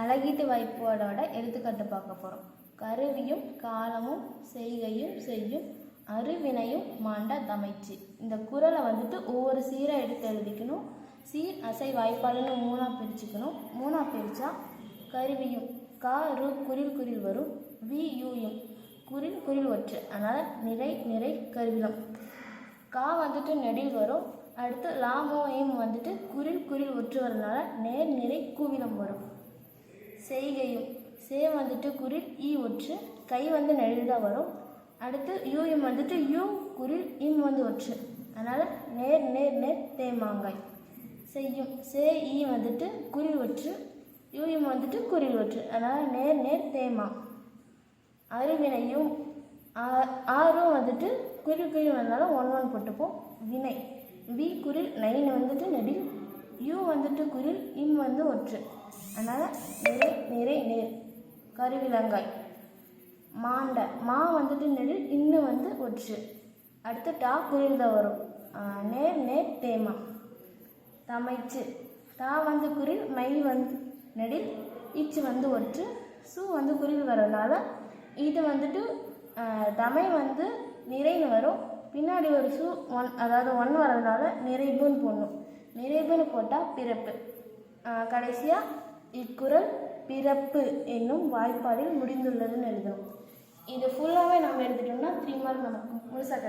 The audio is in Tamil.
அழகீட்டு வாய்ப்பாடோட எடுத்துக்காட்டு பார்க்க போகிறோம் கருவியும் காலமும் செய்கையும் செய்யும் அருவினையும் மாண்ட தமைச்சு. இந்த குறளை வந்துட்டு ஒவ்வொரு சீராக எடுத்து எழுதிக்கணும். சீர் அசை வாய்ப்பாடுன்னு மூணாக பிரிச்சுக்கணும். மூணாக பிரித்தா கருவியும் கா ரு குரில் குரில் வரும். வி யூயும் குரில் குரில் ஒற்று. அதனால் நிறை நிறை கருவிலம் கா வந்துட்டு நெடில் வரும். அடுத்து லாமோ ஏம் வந்துட்டு குரில் குரில் ஒற்று வரதுனால நேர் நிறை கூவிலம் வரும். செய்கையும். சே வந்துட்டு குரில் ஈ ஒற்று. கை வந்து நெழுதாக தான் வரும். அடுத்து யூஎம் வந்துட்டு யூ குரில் இம் வந்து ஒற்று. அதனால் நேர் நேர் நேர் தேமாங்காய் செய்யும். சே ஈ வந்துட்டு குரில் ஒற்று. யூஎம் வந்துட்டு குரில் ஒற்று. அதனால் நேர் நேர் தேமா அருவினையும் ஆ- ஆறும் வந்துட்டு குரில் குரில் வந்தாலும் ஒன் ஒன் போட்டுப்போம். வினை. வி குரில் நைன் வந்துட்டு நெடில் யூ வந்துட்டு குரில் இம் வந்து ஒற்று. அதனால் நிறை நிறை நேர் கருவிலங்காய். மாண்ட. மா வந்துட்டு நெடில் இன்னு வந்து ஒற்று. அடுத்து டா குரில் தான் வரும் நேர் நேர் தேமா. தமைச்சு. தா வந்து குரில் மை வந்து நெடில் இச்சு வந்து ஒற்று. சு வந்து குரில் வரதுனால இது வந்துட்டு தமை வந்து நிறைன்னு வரும். பின்னாடி ஒரு சு ஒன் அதாவது ஒன் வரதுனால நிறைவுன்னு போடணும். நிறைவில் போட்டால் பிறப்பு. கடைசியாக இக்குறள் பிறப்பு என்னும் வாய்ப்பாடில் முடிந்துள்ளதுன்னு எழுதணும் இது ஃபுல்லாகவே நம்ம எடுத்துட்டோம்னா த்ரீ மார்க் நமக்கு. முழுசாக